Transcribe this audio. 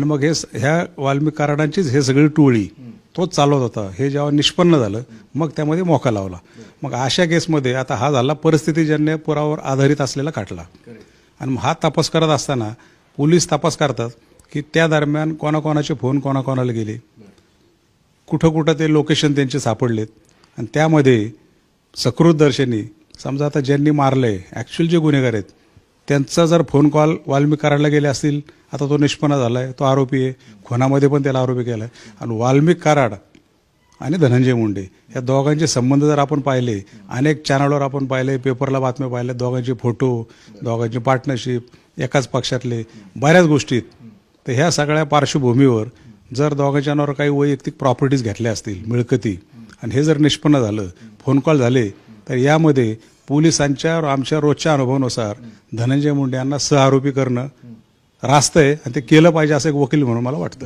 आणि मग हे ह्या वाल्मिक कराडांचीच हे सगळी टोळी तोच चालवत होता. हे जेव्हा निष्पन्न झालं मग त्यामध्ये मोका लावला. मग अशा केसमध्ये आता हा झाला परिस्थितीजन्य पुरावर आधारित असलेला खटला. आणि मग हा तपास करत असताना पोलीस तपास करतात की त्या दरम्यान कोणाकोणाचे फोन कोणाकोणाला गेले. कुठं कुठं ते लोकेशन त्यांचे सापडलेत. आणि त्यामध्ये सकृतदर्शनी समजा आता ज्यांनी मारलंय ॲक्च्युअल जे गुन्हेगार आहेत त्यांचा जर फोन कॉल वाल्मिक कराडला गेले असतील आता तो निष्पन्न आहे तो आरोपी आहे. खुनामध्ये पण त्याला आरोपी केला आहे आणि वाल्मिक कराड आणि धनंजय मुंडे या दोघांचे संबंध जर आपण पाहिले अनेक चॅनलवर आपण पाहिले पेपरला बातम्या पाहिल्या दोघांचे फोटो दोघांची पार्टनरशिप एकाच पक्षातले बऱ्याच गोष्टीत तर ह्या सगळ्या पार्श्वभूमीवर जर दोघांच्यावर काही वैयक्तिक प्रॉपर्टीज घेतल्या असतील मिळकती आणि हे जर निष्पन्न झालं फोन कॉल झाले तर यामध्ये पोलिसांच्या आमच्या रोजच्या अनुभवानुसार धनंजय मुंडे यांना सहआरोपी करणं रास्त आहे आणि ते केलं पाहिजे असं एक वकील म्हणून मला वाटतं.